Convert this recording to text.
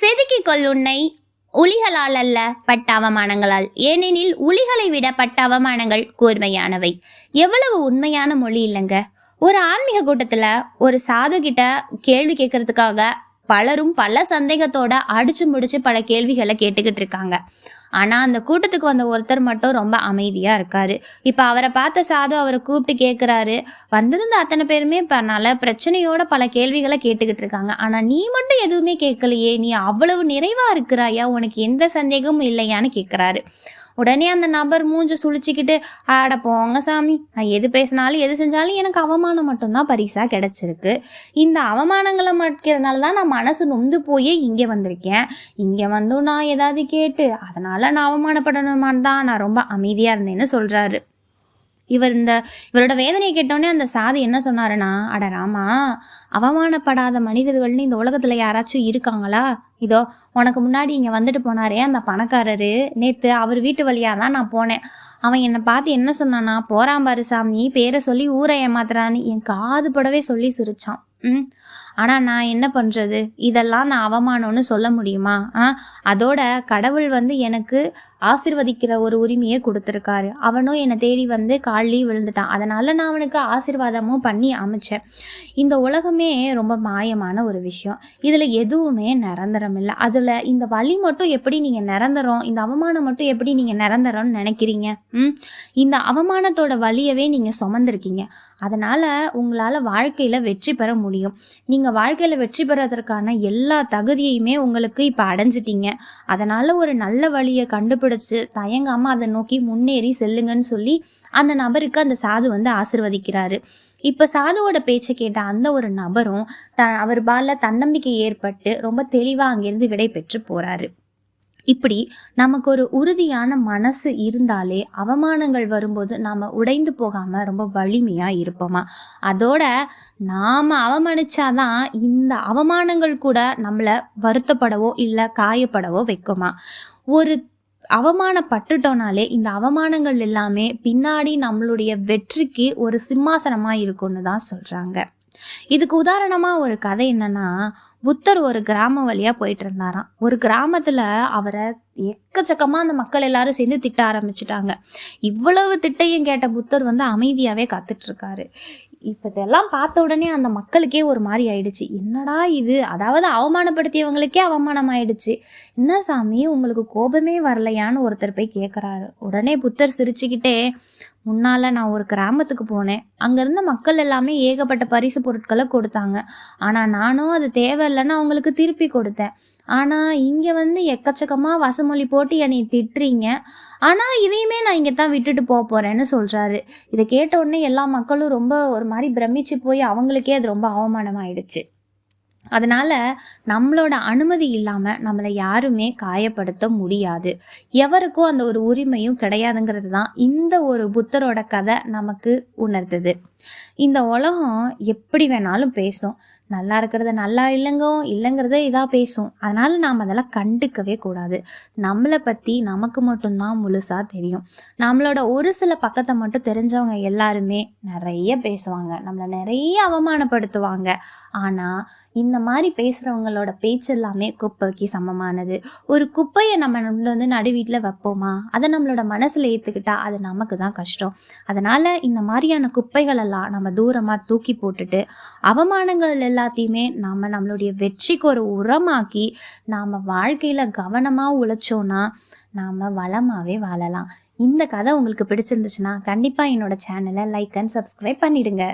செதுக்கிக் கொள்ளுன்னை உளிகளால் அல்ல பட்ட அவமானங்களால் ஏனெனில் உளிகளை விட பட்ட அவமானங்கள் கூர்மையானவை. எவ்வளவு உண்மையான மொழி இல்லைங்க. ஒரு ஆன்மீக கூட்டத்தில் ஒரு சாது கிட்ட கேள்வி கேட்கறதுக்காக பலரும் பல சந்தேகத்தோட அடிச்சு முடிச்சு பல கேள்விகளை கேட்டுக்கிட்டு இருக்காங்க. ஆனால் அந்த கூட்டத்துக்கு வந்த ஒருத்தர் மட்டும் ரொம்ப அமைதியாக இருக்காரு. இப்போ அவரை பார்த்த சாது அவரை கூப்பிட்டு கேட்குறாரு வந்திருந்த அத்தனை பேருமே இப்போ நல்ல பிரச்சனையோட பல கேள்விகளை கேட்டுக்கிட்டு இருக்காங்க. ஆனால் நீ மட்டும் எதுவுமே கேட்கலையே நீ அவ்வளவு நிறைவாக இருக்கிறாயா உனக்கு எந்த சந்தேகமும் இல்லையான்னு கேட்குறாரு உடனே அந்த நபர் மூஞ்ச சுழிச்சிக்கிட்டு ஆட போங்க சாமி. நான் எது பேசினாலும் எது செஞ்சாலும் எனக்கு அவமானம் மட்டும்தான் பரிசாக கிடச்சிருக்கு. இந்த அவமானங்களை மட்கிறதுனால தான் நான் மனசு நொந்து போயே இங்கே வந்திருக்கேன். இங்கே வந்தும் நான் ஏதாவது கேட்டு அதனால் நான் அவமானப்படணுமான்னு தான் நான் ரொம்ப அமைதியாக இருந்தேன்னு சொல்கிறாரு இவர் இந்த இவரோட வேதனையை கேட்டோடனே அந்த சாதி என்ன சொன்னாருன்னா அட ராமா அவமானப்படாத மனிதர்கள்னு இந்த உலகத்தில் யாராச்சும் இருக்காங்களா? இதோ உனக்கு முன்னாடி இங்கே வந்துட்டு போனாரே அந்த பணக்காரரு. நேற்று அவர் வீட்டு வழியாக தான் நான் போனேன். அவன் என்னை பார்த்து என்ன சொன்னானா போறான் பாரு சாமி பேரை சொல்லி ஊரை ஏமாத்துறான்னு. என் காது படவே சொல்லி சிரிச்சான். ம். ஆனால் நான் என்ன பண்ணுறது இதெல்லாம் நான் அவமானம்னு சொல்ல முடியுமா? ஆ? அதோட கடவுள் வந்து எனக்கு ஆசிர்வதிக்கிற ஒரு உரிமையை கொடுத்துருக்காரு. அவனும் என்னை தேடி வந்து காலிலேயே விழுந்துட்டான். அதனால் நான் அவனுக்கு ஆசிர்வாதமும் பண்ணி அமைச்சேன். இந்த உலகமே ரொம்ப மாயமான ஒரு விஷயம். இதில் எதுவுமே நிரந்தரம் இல்லை. அதில் இந்த வழி மட்டும் எப்படி நீங்கள் நிரந்தரம் இந்த அவமானம் மட்டும் எப்படி நீங்கள் நிரந்தரம்னு நினைக்கிறீங்க? ம்? இந்த அவமானத்தோட வழியவே நீங்கள் சுமந்திருக்கீங்க. அதனால் உங்களால் வாழ்க்கையில் வெற்றி பெற முடியும். முடியும். நீங்கள் வாழ்க்கையில் வெற்றி பெறதற்கான எல்லா தகுதியுமே உங்களுக்கு இப்போ அடைஞ்சிட்டீங்க. அதனால் ஒரு நல்ல வழியை கண்டுபிடிச்சு தயங்காமல் அதை நோக்கி முன்னேறி செல்லுங்கன்னு சொல்லி அந்த நபருக்கு அந்த சாது வந்து ஆசிர்வதிக்கிறாரு. இப்போ சாதுவோட பேச்சை கேட்ட அந்த ஒரு நபரும் த அவர் பால தன்னம்பிக்கை ஏற்பட்டு ரொம்ப தெளிவாக அங்கேருந்து விடை பெற்று போகிறாரு இப்படி நமக்கு ஒரு உறுதியான மனசு இருந்தாலே அவமானங்கள் வரும்போது நாம் உடைந்து போகாமல் ரொம்ப வலிமையாக இருப்போமா? அதோட நாம் அவமானிச்சாதான் இந்த அவமானங்கள் கூட நம்மளை வருத்தப்படவோ இல்லை காயப்படவோ வைக்குமா? ஒரு அவமானப்பட்டுட்டோனாலே இந்த அவமானங்கள் எல்லாமே பின்னாடி நம்மளுடைய வெற்றிக்கு ஒரு சிம்மாசனமாக இருக்கும்னு தான் சொல்கிறாங்க இதுக்கு உதாரணமாக ஒரு கதை என்னன்னா புத்தர் ஒரு கிராமம் வழியாக போயிட்டு இருந்தாராம் ஒரு கிராமத்தில் அவரை எக்கச்சக்கமாக அந்த மக்கள் எல்லாரும் சேர்ந்து திட்ட ஆரம்பிச்சிட்டாங்க. இவ்வளவு திட்டையும் கேட்ட புத்தர் வந்து அமைதியாகவே காத்துட்ருக்காரு. இப்போ இதெல்லாம் பார்த்த உடனே அந்த மக்களுக்கே ஒரு மாதிரி ஆயிடுச்சு. என்னடா இது? அதாவது அவமானப்படுத்தியவங்களுக்கே அவமானம் ஆயிடுச்சு என்ன சாமி உங்களுக்கு கோபமே வரலையான்னு ஒருத்தர் போய் கேட்குறாரு உடனே புத்தர் சிரிச்சுக்கிட்டே முன்னால் நான் ஒரு கிராமத்துக்கு போனேன். அங்கேருந்து மக்கள் எல்லாமே ஏகப்பட்ட பரிசு பொருட்களை கொடுத்தாங்க. ஆனால் நானும் அது தேவையில்லைன்னு அவங்களுக்கு திருப்பி கொடுத்தேன். ஆனால் இங்கே வந்து எக்கச்சக்கமாக வசமொழி போட்டு என்னை திட்டுறீங்க. ஆனால் இதையுமே நான் இங்கே தான் விட்டுட்டு போக போகிறேன்னு சொல்கிறாரு இதை கேட்ட உடனே எல்லா மக்களும் ரொம்ப ஒரு மாதிரி பிரமிச்சு போய் அவங்களுக்கே அது ரொம்ப அவமானமாயிடுச்சு. அதனால் நம்மளோட அனுமதி இல்லாமல் நம்மளை யாருமே காயப்படுத்த முடியாது. எவருக்கும் அந்த ஒரு உரிமையும் கிடையாதுங்கிறது தான் இந்த ஒரு புத்தரோட கதை நமக்கு உணர்த்துது இந்த உலகம் எப்படி வேணாலும் பேசும். நல்லா இருக்கிறத நல்லா இல்லைங்கோ இல்லைங்கிறத இதாக பேசும். அதனால் நாம் அதெல்லாம் கண்டுக்கவே கூடாது. நம்மளை பற்றி நமக்கு மட்டும்தான் முழுசாக தெரியும். நம்மளோட ஒரு சில பக்கத்தை மட்டும் தெரிஞ்சவங்க எல்லாருமே நிறைய பேசுவாங்க. நம்மளை நிறைய அவமானப்படுத்துவாங்க. ஆனால் இந்த மாதிரி பேசுகிறவங்களோட பேச்சு எல்லாமே குப்பைக்கு சமமானது. ஒரு குப்பையை நம்ம நம்மள வந்து நடு வீட்டில் வைப்போமா? அதை நம்மளோட மனசில் ஏற்றுக்கிட்டா அது நமக்கு தான் கஷ்டம். அதனால் இந்த மாதிரியான குப்பைகள் குப்பைகளெல்லாம் நம்ம தூரமாக தூக்கி போட்டுட்டு அவமானங்கள் எல்லாத்தையுமே நாம் நம்மளுடைய வெற்றிக்கு ஒரு உரமாக்கி நாம் வாழ்க்கையில் கவனமாக உழைச்சோன்னா நாம் வளமாகவே வாழலாம். இந்த கதை உங்களுக்கு பிடிச்சிருந்துச்சுன்னா கண்டிப்பாக என்னோடய சேனலை லைக் அண்ட் சப்ஸ்கிரைப் பண்ணிவிடுங்க